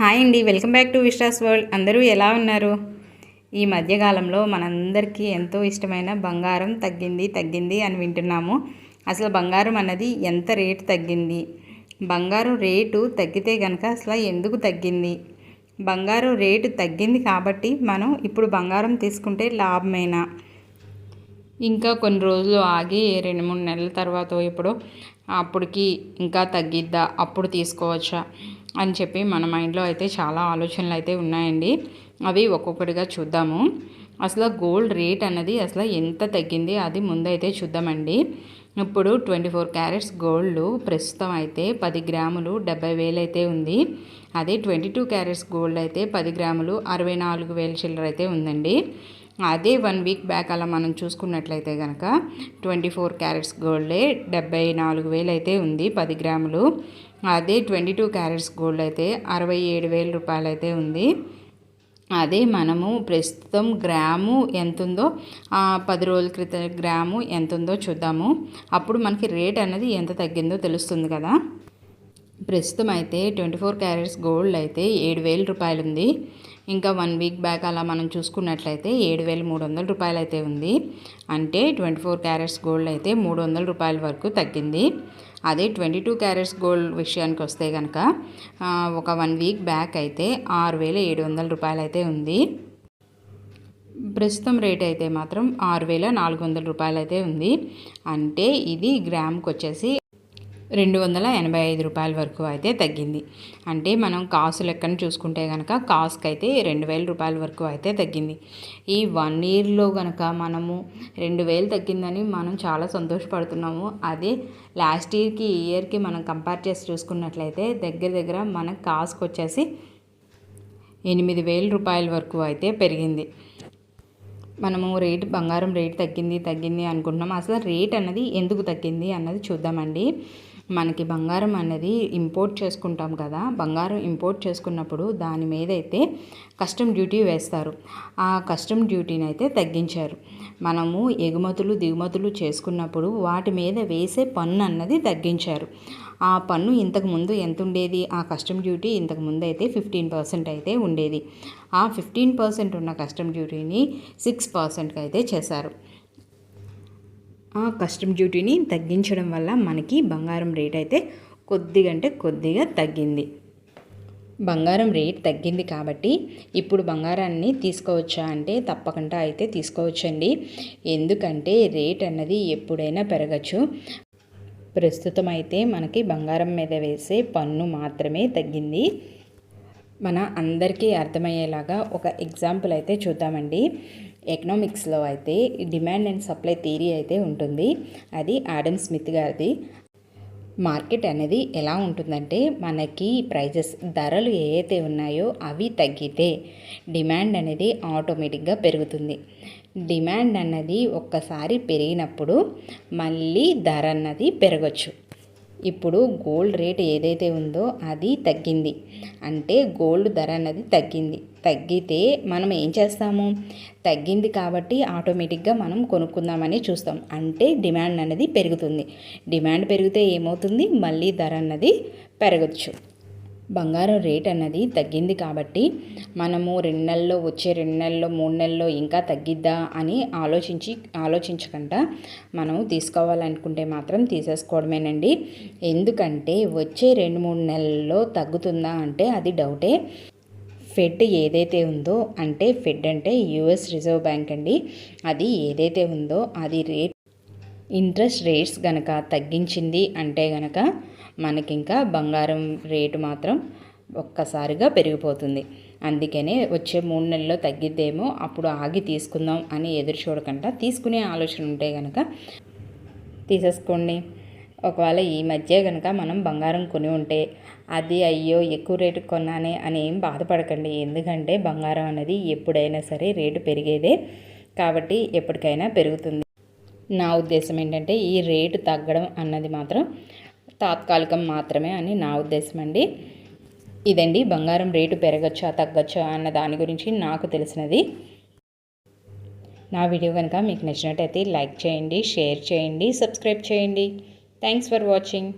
Hi అండి welcome back to Vishwas world. అందరూ ఎలా ఉన్నారు? ఈ మధ్యకాలంలో మనందరికీ ఎంతో ఇష్టమైన బంగారం తగ్గింది తగ్గింది అని వింటున్నాము. అసలు బంగారం అన్నది ఎంత రేటు తగ్గింది? బంగారం రేటు తగ్గితే కనుక అసలు ఎందుకు తగ్గింది? బంగారం రేటు తగ్గింది కాబట్టి మనం ఇప్పుడు బంగారం తీసుకుంటే లాభమేనా? ఇంకా కొన్ని రోజులు ఆగి రెండు మూడు నెలల తర్వాత ఇప్పుడు అప్పటికి ఇంకా తగ్గిద్దా? అప్పుడు తీసుకోవచ్చా? అని చెప్పి మన మైండ్లో అయితే చాలా ఆలోచనలు అయితే ఉన్నాయండి. అవి ఒక్కొక్కటిగా చూద్దాము. అసలు గోల్డ్ రేట్ అన్నది అసలు ఎంత తగ్గింది అది ముందైతే చూద్దామండి. ఇప్పుడు ట్వంటీ ఫోర్ క్యారెట్స్ గోల్డ్ ప్రస్తుతం అయితే పది గ్రాములు డెబ్బై వేలు అయితే ఉంది. అదే ట్వంటీ టూ క్యారెట్స్ గోల్డ్ అయితే పది గ్రాములు అరవై నాలుగు వేల చిల్లర అయితే ఉందండి. అదే వన్ వీక్ బ్యాక్ అలా మనం చూసుకున్నట్లయితే కనుక ట్వంటీ ఫోర్ క్యారెట్స్ గోల్డే డెబ్బై నాలుగు వేలు అయితే ఉంది పది గ్రాములు. అదే ట్వంటీ టూ క్యారెట్స్ గోల్డ్ అయితే అరవై ఏడు వేల రూపాయలు అయితే ఉంది. అదే మనము ప్రస్తుతం గ్రాము ఎంత ఉందో పది రోజుల క్రితం గ్రాము ఎంత ఉందో చూద్దాము. అప్పుడు మనకి రేట్ అనేది ఎంత తగ్గిందో తెలుస్తుంది కదా. ప్రస్తుతం అయితే ట్వంటీ ఫోర్ క్యారెట్స్ గోల్డ్ అయితే ఏడు వేల రూపాయలు ఉంది. ఇంకా వన్ వీక్ బ్యాక్ అలా మనం చూసుకున్నట్లయితే ఏడు వేల మూడు వందల రూపాయలు అయితే ఉంది. అంటే ట్వంటీ ఫోర్ క్యారెట్స్ గోల్డ్ అయితే మూడు వందల రూపాయల వరకు తగ్గింది. అదే ట్వంటీ టూ క్యారెట్స్ గోల్డ్ విషయానికి వస్తే కనుక ఒక వన్ వీక్ బ్యాక్ అయితే ఆరు వేల ఏడు వందల రూపాయలు అయితే ఉంది. ప్రస్తుతం రేట్ అయితే మాత్రం ఆరు వేల నాలుగు వందల రూపాయలు అయితే ఉంది. అంటే ఇది గ్రామ్కి వచ్చేసి రెండు వందల ఎనభై ఐదు రూపాయల వరకు అయితే తగ్గింది. అంటే మనం కాసు లెక్కన చూసుకుంటే కనుక కాస్కి అయితే రెండు వేల రూపాయల వరకు అయితే తగ్గింది. ఈ వన్ ఇయర్లో కనుక మనము రెండు వేలు తగ్గిందని మనం చాలా సంతోషపడుతున్నాము. అదే లాస్ట్ ఇయర్కి ఈ ఇయర్కి మనం కంపేర్ చేసి చూసుకున్నట్లయితే దగ్గర దగ్గర మన కాస్కి వచ్చేసి ఎనిమిది వేల రూపాయల వరకు అయితే పెరిగింది. మనము రేట్ బంగారం రేట్ తగ్గింది తగ్గింది అనుకుంటున్నాం అసలు రేట్ అన్నది ఎందుకు తగ్గింది అన్నది చూద్దామండి. మనకి బంగారం అనేది ఇంపోర్ట్ చేసుకుంటాం కదా. బంగారం ఇంపోర్ట్ చేసుకున్నప్పుడు దాని మీద అయితే కస్టమ్ డ్యూటీ వేస్తారు. ఆ కస్టమ్ డ్యూటీని అయితే తగ్గించారు. మనము ఎగుమతులు దిగుమతులు చేసుకున్నప్పుడు వాటి మీద వేసే పన్ను అన్నది తగ్గించారు. ఆ పన్ను ఇంతకు ముందు ఎంత ఉండేది ఆ కస్టమ్ డ్యూటీ ఇంతకు ముందు అయితే ఫిఫ్టీన్ పర్సెంట్ అయితే ఉండేది. ఆ ఫిఫ్టీన్ పర్సెంట్ ఉన్న కస్టమ్ డ్యూటీని సిక్స్ పర్సెంట్కి అయితే చేశారు. ఆ కస్టమ్ డ్యూటీని తగ్గించడం వల్ల మనకి బంగారం రేట్ అయితే కొద్దిగా అంటే కొద్దిగా తగ్గింది. బంగారం రేట్ తగ్గింది కాబట్టి ఇప్పుడు బంగారాన్ని తీసుకోవచ్చా అంటే తప్పకుండా అయితే తీసుకోవచ్చండి. ఎందుకంటే రేట్ అన్నది ఎప్పుడైనా పెరగచ్చు. ప్రస్తుతం అయితే మనకి బంగారం మీద వేసే పన్ను మాత్రమే తగ్గింది. మన అందరికీ అర్థమయ్యేలాగా ఒక ఎగ్జాంపుల్ అయితే చూద్దామండి. ఎకనామిక్స్లో అయితే డిమాండ్ అండ్ సప్లై థియరీ అయితే ఉంటుంది. అది ఆడమ్ స్మిత్ గారిది. మార్కెట్ అనేది ఎలా ఉంటుందంటే మనకి ప్రైజెస్ ధరలు ఏవైతే ఉన్నాయో అవి తగ్గితే డిమాండ్ అనేది ఆటోమేటిక్గా పెరుగుతుంది. డిమాండ్ అన్నది ఒక్కసారి పెరిగినప్పుడు మళ్ళీ ధర అన్నది పెరగచ్చు. ఇప్పుడు గోల్డ్ రేట్ ఏదైతే ఉందో అది తగ్గింది. అంటే గోల్డ్ ధర అన్నది తగ్గింది. తగ్గితే మనం ఏం చేస్తాము? తగ్గింది కాబట్టి ఆటోమేటిక్గా మనం కొనుక్కుందామని చూస్తాం. అంటే డిమాండ్ అనేది పెరుగుతుంది. డిమాండ్ పెరిగితే ఏమవుతుంది? మళ్ళీ ధర అన్నది పెరగచ్చు. బంగారం రేట్ అన్నది తగ్గింది కాబట్టి మనము రెండు నెలల్లో వచ్చే రెండు నెలల్లో మూడు నెలల్లో ఇంకా తగ్గిద్దా అని ఆలోచించి ఆలోచించకుండా మనం తీసుకోవాలనుకుంటే మాత్రం తీసేసుకోవడమేనండి. ఎందుకంటే వచ్చే రెండు మూడు నెలల్లో తగ్గుతుందా అంటే అది డౌటే. ఫెడ్ ఏదైతే ఉందో అంటే ఫెడ్ అంటే యుఎస్ రిజర్వ్ బ్యాంక్ అండి అది ఏదైతే ఉందో అది రేట్ ఇంట్రెస్ట్ రేట్స్ గనక తగ్గించింది అంటే గనక మనకి ఇంకా బంగారం రేటు మాత్రం ఒక్కసారిగా పెరిగిపోతుంది. అందుకనే వచ్చే మూడు నెలల్లో తగ్గిద్దేమో అప్పుడు ఆగి తీసుకుందాం అని ఎదురు చూడకుండా తీసుకునే ఆలోచన ఉంటే కనుక తీసేసుకోండి. ఒకవేళ ఈ మధ్య కనుక మనం బంగారం కొని ఉంటే అది అయ్యో ఎక్కువ రేటు కొన్నానే అని ఏం బాధపడకండి. ఎందుకంటే బంగారం అనేది ఎప్పుడైనా సరే రేటు పెరిగేదే కాబట్టి ఎప్పటికైనా పెరుగుతుంది. నా ఉద్దేశం ఏంటంటే ఈ రేటు తగ్గడం అన్నది మాత్రం తాత్కాలికం మాత్రమే అని నా ఉద్దేశం అండి. ఇదండి బంగారం రేటు పెరగచ్చా తగ్గచ్చా అన్న దాని గురించి నాకు తెలిసినది. నా వీడియో కనుక మీకు నచ్చినట్టయితే లైక్ చేయండి షేర్ చేయండి సబ్స్క్రైబ్ చేయండి. Thanks for watching